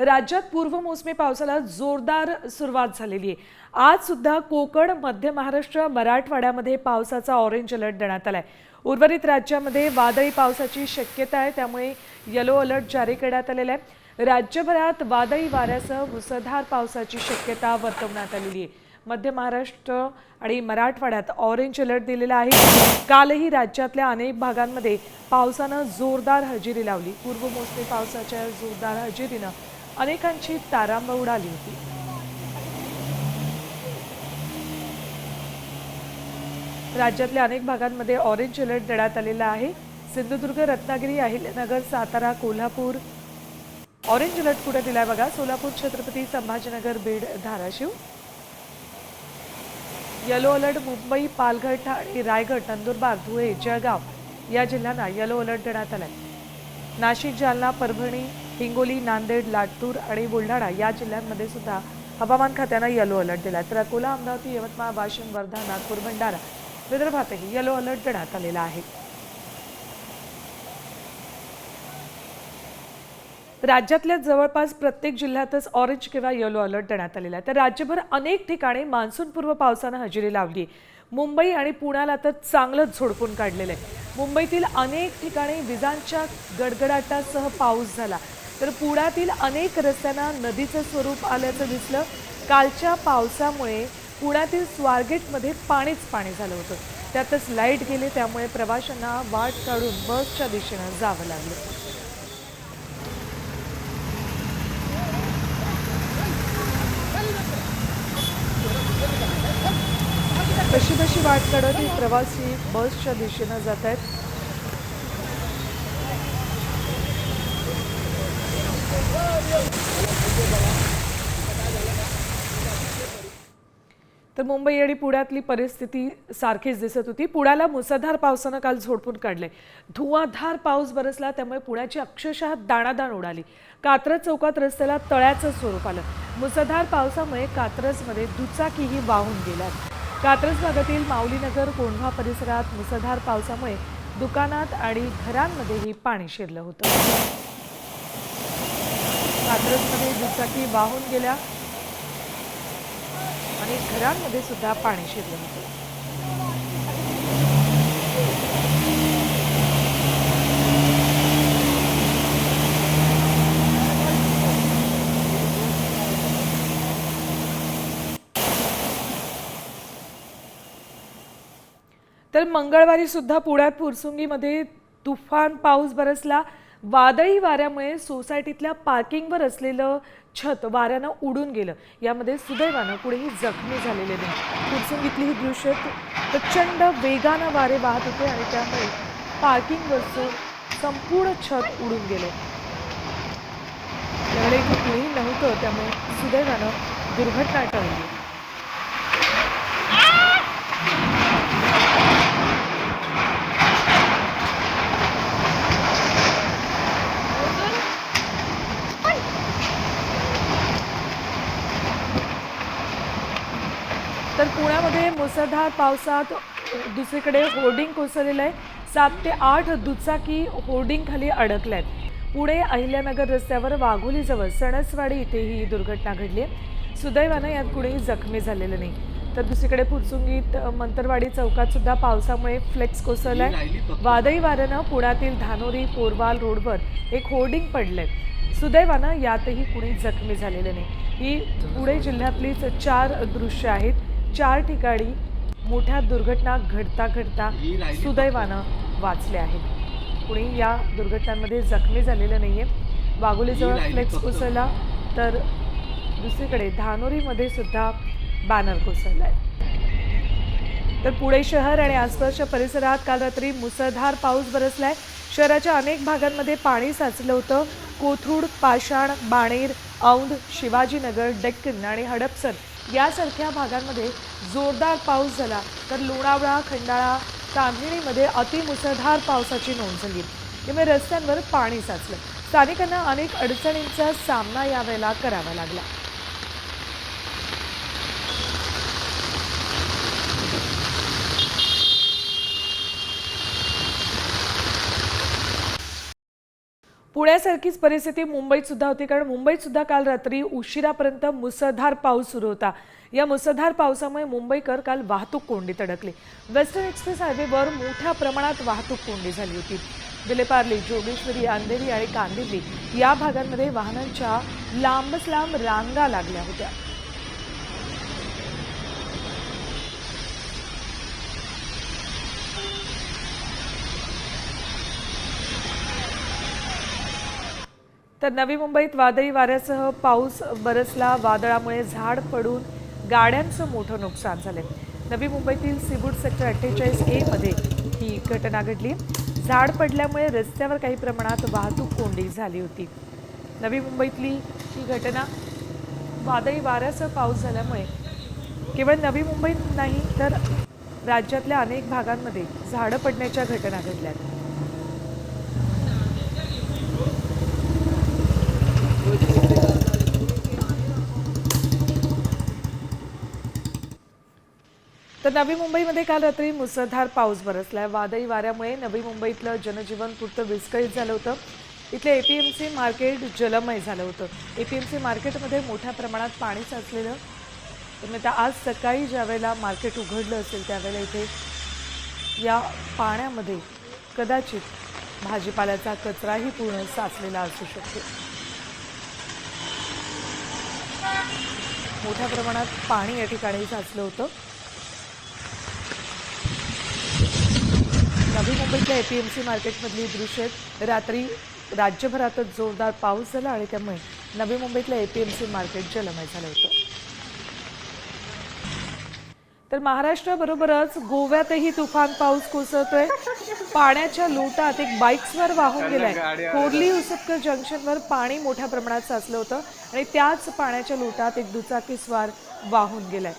राज्यात पूर्वमोसमी पावसाला जोरदार सुरुवात झालेली आहे. आज सुद्धा कोकण मध्य महाराष्ट्र मराठवाड्यामध्ये पावसाचा ऑरेंज अलर्ट देण्यात आलाय. उर्वरित राज्यामध्ये वादळी पावसाची शक्यता आहे त्यामुळे येलो अलर्ट जारी करण्यात आलेला आहे. राज्यभरात वादळी वाऱ्यासह मुसळधार पावसाची शक्यता वर्तवण्यात आलेली आहे. मध्य महाराष्ट्र आणि मराठवाड्यात ऑरेंज अलर्ट दिलेला आहे. कालही राज्यातल्या अनेक भागांमध्ये पावसानं जोरदार हजेरी लावली. पूर्वमोसमी पावसाच्या जोरदार हजेरीनं अनेकांची तारांब उडाली होती. राज्यातल्या अनेक भागांमध्ये ऑरेंज अलर्ट देण्यात आलेला आहे. सिंधुदुर्ग रत्नागिरी अहिल्यानगर सातारा कोल्हापूर. ऑरेंज अलर्ट कुठे दिलाय बघा. सोलापूर छत्रपती संभाजीनगर बीड धाराशिव. येलो अलर्ट मुंबई पालघर ठाणे रायगड नंदुरबार धुळे जळगाव या जिल्ह्यांना येलो अलर्ट देण्यात आलाय. नाशिक जालना परभणी हिंगोली नांदेड लातूर आणि बुलढाणा या जिल्ह्यांमध्ये सुद्धा हवामान खात्यानं येलो अलर्ट दिला तर अकोला अमरावती यवतमाळ वाशिम वर्धा नागपूर भंडारा विदर्भातही येलो अलर्ट देण्यात आलेला आहे. राज्यातल्या जवळपास प्रत्येक जिल्ह्यातच ऑरेंज किंवा येलो अलर्ट देण्यात आलेला आहे. तर राज्यभर अनेक ठिकाणी मान्सूनपूर्व पावसानं हजेरी लावली. मुंबई आणि पुण्याला तर चांगलंच झोडपून काढलेलं आहे. मुंबईतील अनेक ठिकाणी विजांच्या गडगडाटासह पाऊस झाला. तर पुण्यातील अनेक रस्त्यांना नदीचं स्वरूप आल्याचं दिसलं. कालच्या पावसामुळे पुण्यातील स्वारगेटमध्ये पाणीच पाणी झालं होतं. त्यातच लाइट गेले त्यामुळे प्रवाशांना वाट काढून बसच्या दिशेनं जावं लागलं. कशी कशी वाट काढत ही प्रवासी बसच्या दिशेनं जात आहेत तर मुंबई आणि पुण्यातली परिस्थिती सारखीच दिसत होती. पुण्याला मुसळधार पावसानं काल झोडपून काढले. धुवाधार पाऊस बरसला त्यामुळे पुण्याची अक्षरशः दाणादाण उडाली. कात्रज चौकात रस्त्याला तळ्याचं स्वरूप आलं. मुसळधार पावसामुळे कात्रजमध्ये दुचाकीही वाहून गेल्यात. कात्रज भागातील माऊलीनगर कोंढवा परिसरात मुसळधार पावसामुळे दुकानात आणि घरांमध्येही पाणी शिरलं होतं. कात्रजमध्ये दुचाकी वाहून गेल्या आणि घरांमध्ये सुद्धा पाणी शिरलं होतं. तर मंगळवारी सुद्धा पुण्यात पुरसुंगीमध्ये तुफान पाऊस बरसला. वादळी वाऱ्यामुळे सोसायटीतल्या पार्किंगवर असलेलं छत वाऱ्यानं उडून गेलं. यामध्ये सुदैवानं कुठेही जखमी झालेले नाही. फुरसुंगीतली ही दृश्य प्रचंड वेगानं वारे वाहत होते आणि त्यामुळे पार्किंगवरचं संपूर्ण छत उडून गेलं. त्यावेळी कुठेही नव्हतं त्यामुळे सुदैवानं दुर्घटना टळली. तर पुण्यामध्ये मुसळधार पावसात दुसरीकडे होर्डिंग कोसळलेलं आहे. सात ते आठ दुचाकी होर्डिंगखाली अडकल्या आहेत पुणे अहिल्यानगर रस्त्यावर वाघोलीजवळ सणसवाडी इथे ही दुर्घटना घडली आहे. सुदैवानं यात कुणीही जखमी झालेलं नाही. तर दुसरीकडे फुरसुंगीत मंतरवाडी चौकात सुद्धा पावसामुळे फ्लेक्स कोसळलाय. वादळी वाऱ्यानं पुण्यातील धानोरी पोरवाल रोडवर एक होर्डिंग पडलंय. सुदैवानं यातही कुणी जखमी झालेलं नाही. ही पुणे जिल्ह्यातलीच चार दृश्य आहेत. चार ठिकाणी मोठ्या दुर्घटना घडता घडता सुदैवानं वाचले आहेत. कुणी या दुर्घटनांमध्ये जखमी झालेलं नाहीये. वाघोलीजवळ फ्लेक्स कोसळला तर दुसरीकडे धानोरीमध्ये सुद्धा बॅनर कोसळलाय. तर पुणे शहर आणि आसपासच्या परिसरात काल रात्री मुसळधार पाऊस बरसलाय. शहराच्या अनेक भागांमध्ये पाणी साचलं होतं. कोथरूड पाषाण बाणेर औंध शिवाजीनगर डेक्कन आणि हडपसर यासारख्या भागांमध्ये जोरदार पाऊस झाला तर लोणावळा खंडाळा तांभणीमध्ये अतिमुसळधार पावसाची नोंद झाली. त्यामुळे रस्त्यांवर पाणी साचलं. स्थानिकांना अनेक अडचणींचा सामना यावेळेला करावा लागला. पुण्यासारखीच परिस्थिती मुंबईत सुद्धा होती कारण मुंबईत सुद्धा काल रात्री उशिरापर्यंत मुसळधार पाऊस सुरू होता. या मुसळधार पावसामुळे मुंबईकर काल वाहतूक कोंडीत अडकले वेस्टर्न एक्सप्रेस हायवेवर मोठ्या प्रमाणात वाहतूक कोंडी झाली होती. विलेपार्ली जोगेश्वरी अंधेरी आणि कांदिवली या भागांमध्ये वाहनांच्या लांबच लांब रांगा लागल्या होत्या. तर नवी मुंबईत वादळी वाऱ्यासह पाऊस बरसला वादळामुळे झाड पडून गाड्यांचं मोठं नुकसान झालं नवी मुंबईतील सिबुड सेक्टर अठ्ठेचाळीस ए मध्ये ही घटना घडली. झाड पडल्यामुळे रस्त्यावर काही प्रमाणात वाहतूक कोंडी झाली होती. नवी मुंबईतली ही घटना वादळी वाऱ्यासह पाऊस झाल्यामुळे केवळ नवी मुंबईत नाही तर राज्यातल्या अनेक भागांमध्ये झाडं पडण्याच्या घटना घडल्या तर नवी मुंबईमध्ये काल रात्री मुसळधार पाऊस बरसलाय वादळी वाऱ्यामुळे नवी मुंबईतलं जनजीवन पुरतं विस्कळीत झालं होतं. इथलं एपीएमसी मार्केट जलमय झालं होतं. एपीएमसी मार्केटमध्ये मोठ्या प्रमाणात पाणी साचलेलं. त्यामुळे त्या आज सकाळी ज्या वेळेला मार्केट उघडलं असेल त्यावेळेला इथे या पाण्यामध्ये कदाचित भाजीपाल्याचा कचराही पूर्ण साचलेला असू शकतो. मोठ्या प्रमाणात पाणी या ठिकाणी साचलं होतं. नवी मुंबईतल्या एपीएमसी मार्केटमधली दृश्य. रात्री राज्यभरातच जोरदार पाऊस झाला आणि त्यामुळे नवी मुंबईतलं एपीएमसी मार्केट जलमय झालं होतं. तर महाराष्ट्राबरोबरच गोव्यातही तुफान पाऊस कोसळतोय. पाण्याच्या लोटात एक बाईक्सवर वाहून गेलाय. कोरली उसपकर जंक्शनवर पाणी मोठ्या प्रमाणात साचलं होतं आणि त्याच पाण्याच्या लोटात एक दुचाकी स्वार वाहून गेलाय.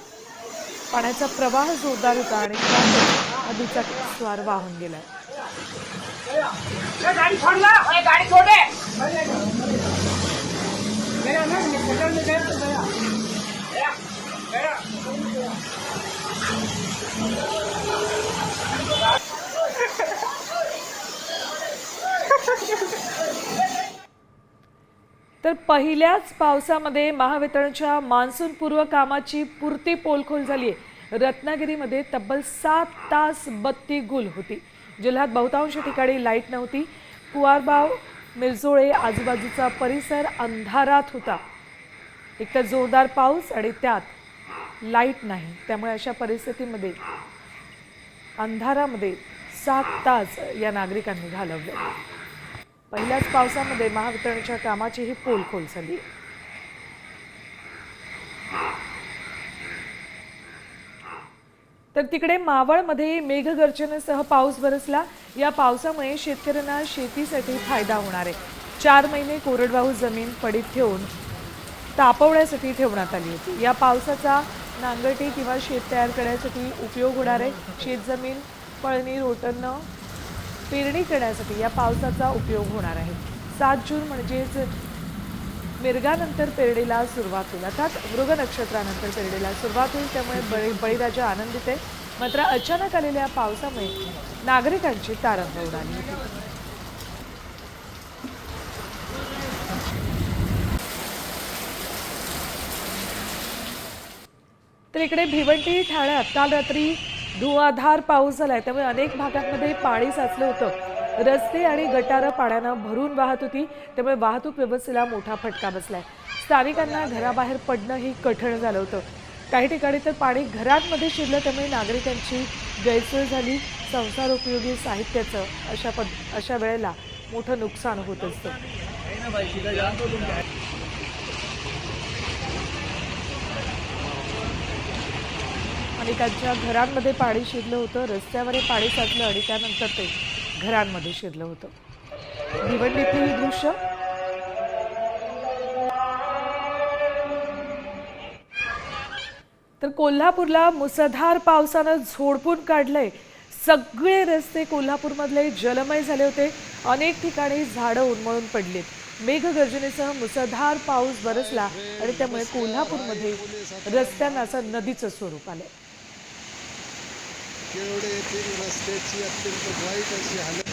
पाण्याचा प्रवाह जोरदार होता आणि दुचाकी स्वार वाहून गेलाय. गाड़ी गाड़ी तर पहिल्याच पावसामध्ये महावितरणच्या मान्सूनपूर्व कामाची पुरती पोलखोल झाली आहे रत्नागिरीमध्ये तब्बल सात तास बत्ती गुल होती. जिल्ह्यात बहुतांश ठिकाणी लाइट नव्हती. कुवारबाव मिरजोळे आजूबाजूचा परिसर अंधारात होता. एकतर जोरदार पाऊस आणि त्यात लाइट नाही. त्यामुळे अशा परिस्थितीमध्ये अंधारामध्ये सात तास या नागरिकांनी घालवले. पहिल्याच पावसामध्ये महावितरणच्या कामाचीही पोलखोल झाली. तर तिकडे मावळमध्ये मेघगर्जनेसह पाऊस बरसला. या पावसामुळे शेतकऱ्यांना शेतीसाठी फायदा होणार आहे. चार महिने कोरडवाहू जमीन पडीत ठेवून तापवण्यासाठी ठेवण्यात आली होती. या पावसाचा नांगरटी किंवा शेत तयार करण्यासाठी उपयोग होणार आहे. शेतजमीन पळणी रोटणं पेरणी करण्यासाठी या पावसाचा उपयोग होणार आहे. सात जून म्हणजेच मिरगानंतर पेरणीला सुरुवात होईल. अर्थात मृग नक्षत्रानंतर पेरणीला सुरुवात होईल त्यामुळे बळी बळीराजा आनंदित आहे. मात्र अचानक आलेल्या पावसामुळे नागरिकांची तारंबळ उडाली होती. तर इकडे भिवंडी ठाण्यात काल रात्री धुवाधार पाऊस झालाय. त्यामुळे अनेक भागांमध्ये पाणी साचलं होतं. रस्ते आणि गटारं पाण्यानं भरून वाहत होती त्यामुळे वाहतूक व्यवस्थेला मोठा फटका बसलाय. स्थानिकांना घराबाहेर पडणंही कठीण झालं होतं. काही ठिकाणी तर पाणी घरांमध्ये शिरलं त्यामुळे नागरिकांची गैरसोय झाली. संसार उपयोगी साहित्याचं अशा पद अशा वेळेला मोठं नुकसान होत असतं. अनेकांच्या घरांमध्ये पाणी शिरलं होतं रस्त्यावरही पाणी साचलं आणि त्यानंतर ते घरांमध्ये शिरलं होतं. भिवंडीतील ही दृश्य. तर कोल्हापूरला मुसळधार पावसानं झोडपून काढलंय. सगळे रस्ते कोल्हापूरमधले जलमय झाले होते. अनेक ठिकाणी झाडं उन्मळून पडलीत. मेघगर्जनेसह मुसळधार पाऊस बरसला आणि त्यामुळे कोल्हापूरमध्ये रस्त्यांना असं नदीचं स्वरूप आलं केळवडे येथील रस्त्याची अत्यंत वाईट अशी हालत.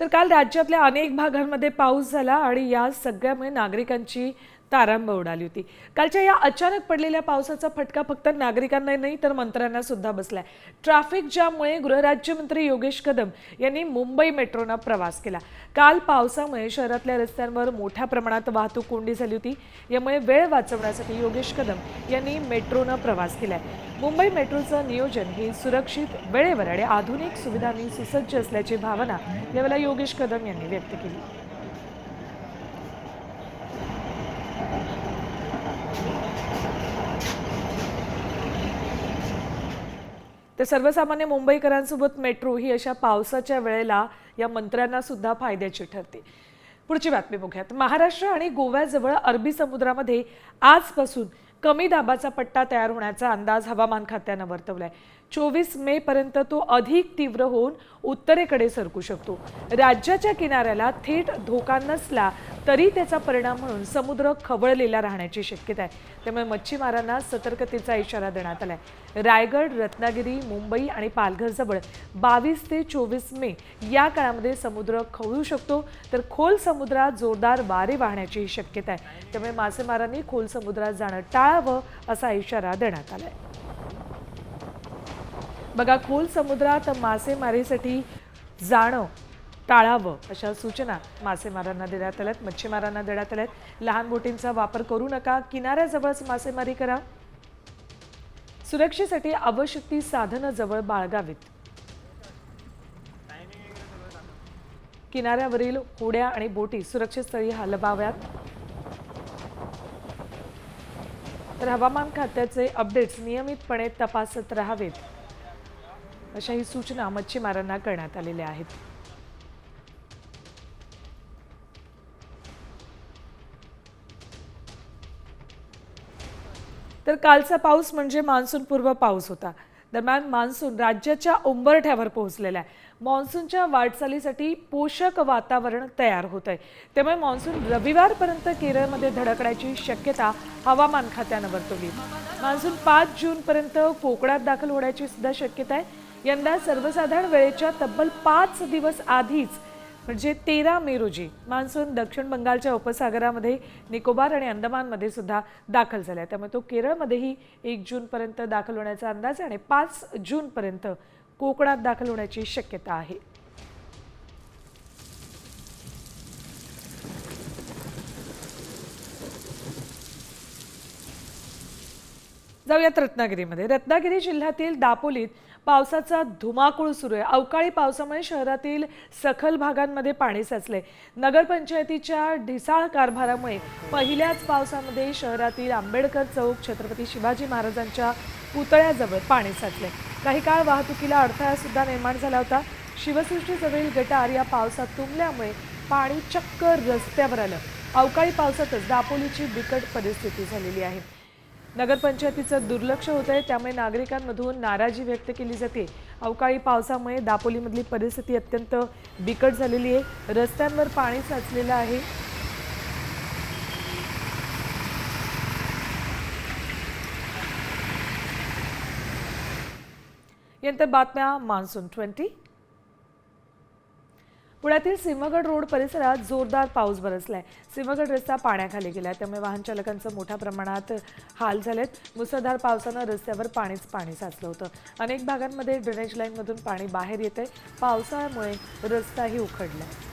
तर काल राज्यातल्या अनेक भागांमध्ये पाऊस झाला आणि या सगळ्यामुळे नागरिकांची तारांब उडाली होती. कालच्या या अचानक पडलेल्या पावसाचा फटका फक्त नागरिकांना नाही तर मंत्र्यांना सुद्धा बसलाय. ट्रॅफिक जाममुळे गृहराज्यमंत्री योगेश कदम यांनी मुंबई मेट्रोनं प्रवास केला. काल पावसामुळे शहरातल्या रस्त्यांवर मोठ्या प्रमाणात वाहतूक कोंडी झाली होती. यामुळे वेळ वाचवण्यासाठी योगेश कदम यांनी मेट्रोनं प्रवास केलाय. मुंबई मेट्रोचं नियोजन हे सुरक्षित वेळेवर आणि आधुनिक सुविधांनी सुसज्ज असल्याची भावना यावेळेला योगेश कदम यांनी व्यक्त केली. तर सर्वसामान्य मुंबईकरांसोबत मेट्रो ही अशा पावसाच्या वेळेला या मंत्र्यांना सुद्धा फायद्याची ठरते. पुढची बातमी बघूयात. महाराष्ट्र आणि गोव्याजवळ अरबी समुद्रामध्ये आजपासून कमी दाबाचा पट्टा तयार होण्याचा अंदाज हवामान खात्यानं वर्तवलाय. चोवीस मे पर्यंत तो अधिक तीव्र होऊन उत्तरेकडे सरकू शकतो. राज्याच्या किनाऱ्याला थेट धोका नसला तरी त्याचा परिणाम म्हणून समुद्र खवळलेला राहण्याची शक्यता आहे. त्यामुळे मच्छीमारांना सतर्कतेचा इशारा देण्यात आलाय. रायगड रत्नागिरी मुंबई आणि पालघरजवळ बावीस ते चोवीस मे या काळामध्ये समुद्र खवळू शकतो. तर खोल समुद्रात जोरदार वारे वाहण्याची शक्यता आहे. त्यामुळे मासेमारांनी खोल समुद्रात जाणं टाळावं असा इशारा देण्यात आला आहे बघा खोल समुद्रात मासेमारीसाठी जाणं टाळावं अशा सूचना मासेमारांना देण्यात आल्यात मच्छीमारांना देण्यात आल्यात. लहान बोटींचा वापर करू नका किनाऱ्याजवळच मासेमारी करा. सुरक्षेसाठी आवश्यक ती साधनं जवळ बाळगावीत. किनाऱ्यावरील होड्या आणि बोटी सुरक्षित स्थळी हलवाव्यात. तर हवामान खात्याचे अपडेट्स नियमितपणे तपासत राहावेत. अशाही सूचना मच्छीमारांना करण्यात आलेल्या आहेत. तर कालचा पाऊस म्हणजे मान्सूनपूर्व पाऊस होता. दरम्यान मान्सून राज्याच्या उंबरठ्यावर पोहोचलेला आहे. मान्सूनच्या वाटचालीसाठी पोषक वातावरण तयार होत आहे त्यामुळे मान्सून रविवारपर्यंत केरळमध्ये धडकण्याची शक्यता हवामान खात्यानं वर्तवली. मान्सून पाच जूनपर्यंत कोकणात दाखल होण्याची सुद्धा शक्यता आहे. यंदा सर्वसाधारण वेळेच्या तब्बल पाच दिवस आधीच म्हणजे तेरा मे रोजी मान्सून दक्षिण बंगालच्या उपसागरामध्ये निकोबार आणि अंदमानमध्ये सुद्धा दाखल झाला आहे त्यामुळे तो केरळमध्येही एक जूनपर्यंत दाखल होण्याचा अंदाज आहे आणि पाच जूनपर्यंत कोकणात दाखल होण्याची शक्यता आहे. जाऊयात रत्नागिरीमध्ये. रत्नागिरी जिल्ह्यातील दापोलीत पावसाचा धुमाकूळ सुरू आहे. अवकाळी पावसामुळे शहरातील सखल भागांमध्ये पाणी साचले. नगरपंचायतीच्या ढिसाळ कारभारामुळे पहिल्याच पावसामध्ये शहरातील आंबेडकर चौक छत्रपती शिवाजी महाराजांच्या पुतळ्याजवळ पाणी साचले. काही काळ वाहतुकीला अडथळासुद्धा निर्माण झाला होता. शिवसृष्टीजवळील गटार या पावसात तुंबल्यामुळे पाणी चक्क रस्त्यावर आलं. अवकाळी पावसातच दापोलीची बिकट परिस्थिती झालेली आहे. नगरपंचायतीचं दुर्लक्ष होत आहे त्यामुळे नागरिकांमधून नाराजी व्यक्त केली जाते. अवकाळी पावसामुळे दापोलीमधली परिस्थिती अत्यंत बिकट झालेली आहे. रस्त्यांवर पाणी साचलेलं आहे. यानंतर बातम्या मान्सून ट्वेंटी. पुण्यातील सिंहगड रोड परिसरात जोरदार पाऊस बरसलाय. सिंहगड रस्ता पाण्याखाली गेलाय. त्यामुळे वाहन चालकांचं मोठ्या प्रमाणात हाल झालेत. मुसळधार पावसानं रस्त्यावर पाणीच पाणी साचलं होतं. अनेक भागांमध्ये ड्रेनेज लाईनमधून पाणी बाहेर येतंय. पावसाळ्यामुळे रस्ताही उखडलाय.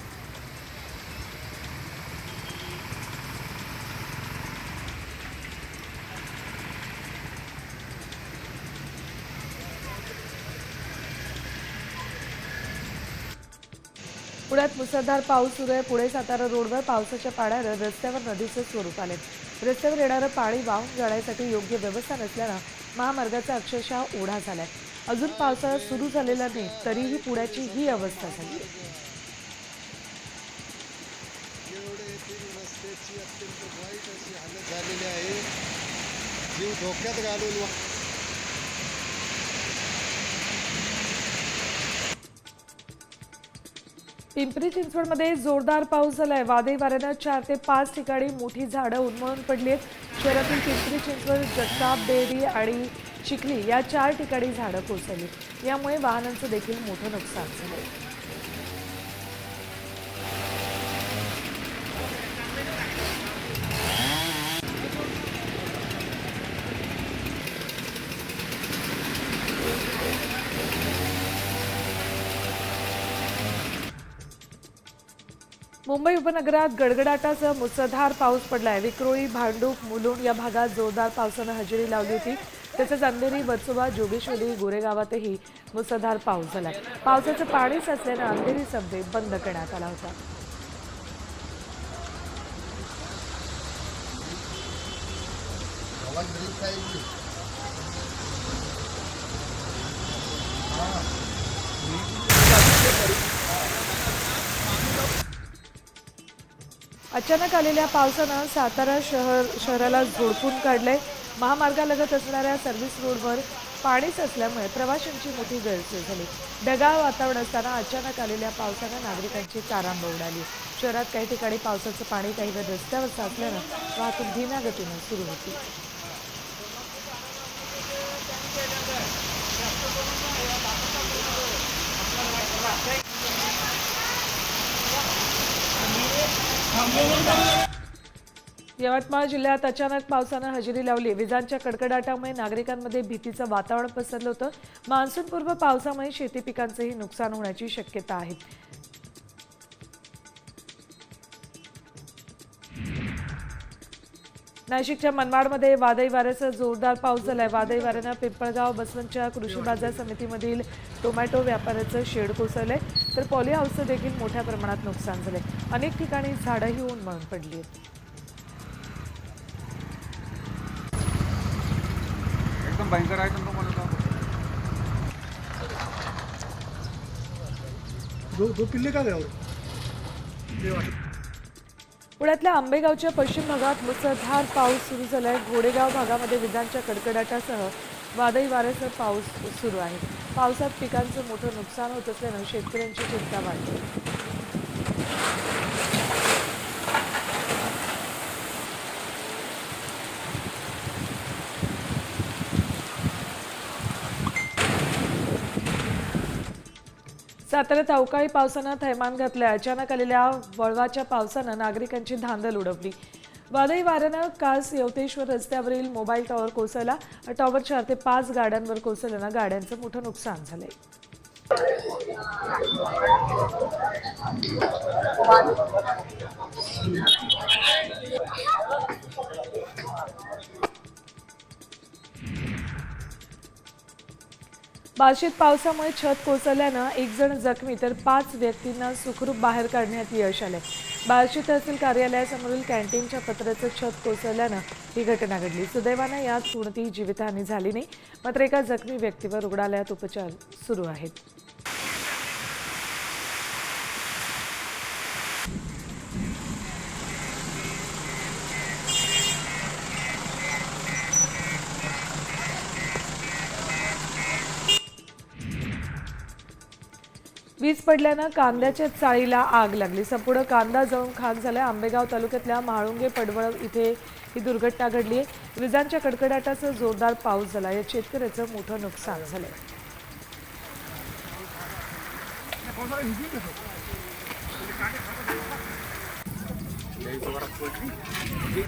पुण्यात मुसळधार पाऊस सुरू आहे. पुणे सातारा रोडवर पावसाच्या पाण्यानं रस्त्यावर नदीचं स्वरूप आले. रस्त्यावर येणारं पाणी वाहून जाण्यासाठी योग्य व्यवस्था नसल्यानं महामार्गाचा अक्षरशः ओढा झालाय. अजून पावसाळा सुरू झालेला नाही तरीही पुण्याची ही अवस्था झाली. अत्यंत वाईट अशी हालत झालेली आहे. जीव धोक्यात घालून पिंपरी चिंचवडमध्ये जोरदार पाऊस झालाय. वादळी वाऱ्यानं चार ते पाच ठिकाणी मोठी झाडं उन्मळून पडली आहेत. शहरातील पिंपरी चिंचवड जगताप बेरी आणि चिखली या चार ठिकाणी झाडं कोसळली. यामुळे वाहनांचं देखील मोठं नुकसान झालंय. मुंबई उपनगरात गडगडाटासह मुसळधार पाऊस पडलाय. विक्रोळी भांडूप मुलुंड या भागात जोरदार पावसानं हजेरी लावली होती. तसंच अंधेरी वरसुबा जोगेश्वरी गोरेगावातही मुसळधार पाऊस झाला पावसाचं पाणी साचल्यानं अंधेरी सबवे बंद करण्यात आला होता. अचानक आलेल्या पावसानं सातारा शहर शहराला झोडपून काढलंय. महामार्गालगत असणाऱ्या सर्व्हिस रोडवर पाणीच असल्यामुळे प्रवाशांची मोठी गैरसोय झाली. ढगाळ वातावरण असताना अचानक आलेल्या पावसानं नागरिकांची तारांब उडाली. शहरात काही ठिकाणी पावसाचं पाणी काही वेळ रस्त्यावर साचल्यानं वाहतूक धीम्या गतीनं सुरू होती. यवतमाळ जिल्ह्यात अचानक पावसानं हजेरी लावली. विजांच्या कडकडाटामुळे नागरिकांमध्ये भीतीचं वातावरण पसरलं होतं. मान्सूनपूर्व पावसामुळे शेती पिकांचंही नुकसान होण्याची शक्यता आहे. नाशिकच्या मनमाडमध्ये वादळी वाऱ्याचा जोरदार पाऊस झालाय. वादळी वाऱ्यानं पिंपळगाव बसवंतच्या कृषी बाजार समितीमधील टोमॅटो व्यापाऱ्याचं शेड कोसळलंय तर पॉली हाऊसचं देखील मोठ्या प्रमाणात नुकसान झालंय. अनेक ठिकाणी झाडंही उन्मळून पडली आहेत एकदम भयंकर आहे तुम्हाला दो दो पिल्ले का गए पुण्यातल्या आंबेगावच्या पश्चिम भागात मुसळधार पाऊस सुरू झालाय. घोडेगाव भागामध्ये विजांच्या कडकडाटासह वादळी वाऱ्यासह पाऊस सुरू आहे. पावसात पिकांचं मोठं नुकसान होत असल्यानं शेतकऱ्यांची चिंता वाढते. साताऱ्यात अवकाळी पावसानं थैमान घातलंय. अचानक आलेल्या वळवाच्या पावसानं नागरिकांची धांदल उडवली. वादळी वाऱ्यानं काल यवतेश्वर रस्त्यावरील मोबाईल टॉवर कोसळला. टॉवर चार ते पाच गाड्यांवर कोसळल्यानं गाड्यांचं मोठं नुकसान झालंय. बार्शीत पावसामुळे छत कोसळल्यानं एक जण जखमी तर पाच व्यक्तींना सुखरूप बाहेर काढण्यात यश आले बार्शी तहसील कार्यालयासमोरील कॅन्टीनच्या पत्राचं छत कोसळल्यानं ही घटना घडली. सुदैवानं यात कोणतीही जीवितहानी झाली नाही. मात्र एका जखमी व्यक्तीवर रुग्णालयात उपचार सुरू आहेत. वीज पडल्यानं कांद्याच्या चाळीला आग लागली. संपूर्ण कांदा जळून खाक झालाय. आंबेगाव तालुक्यातल्या म्हाळुंगे पडवळ इथे ही दुर्घटना घडली आहे विजांच्या कडकडाटाचा जोरदार पाऊस झाला. या शेतकऱ्याचं मोठं नुकसान झालंय.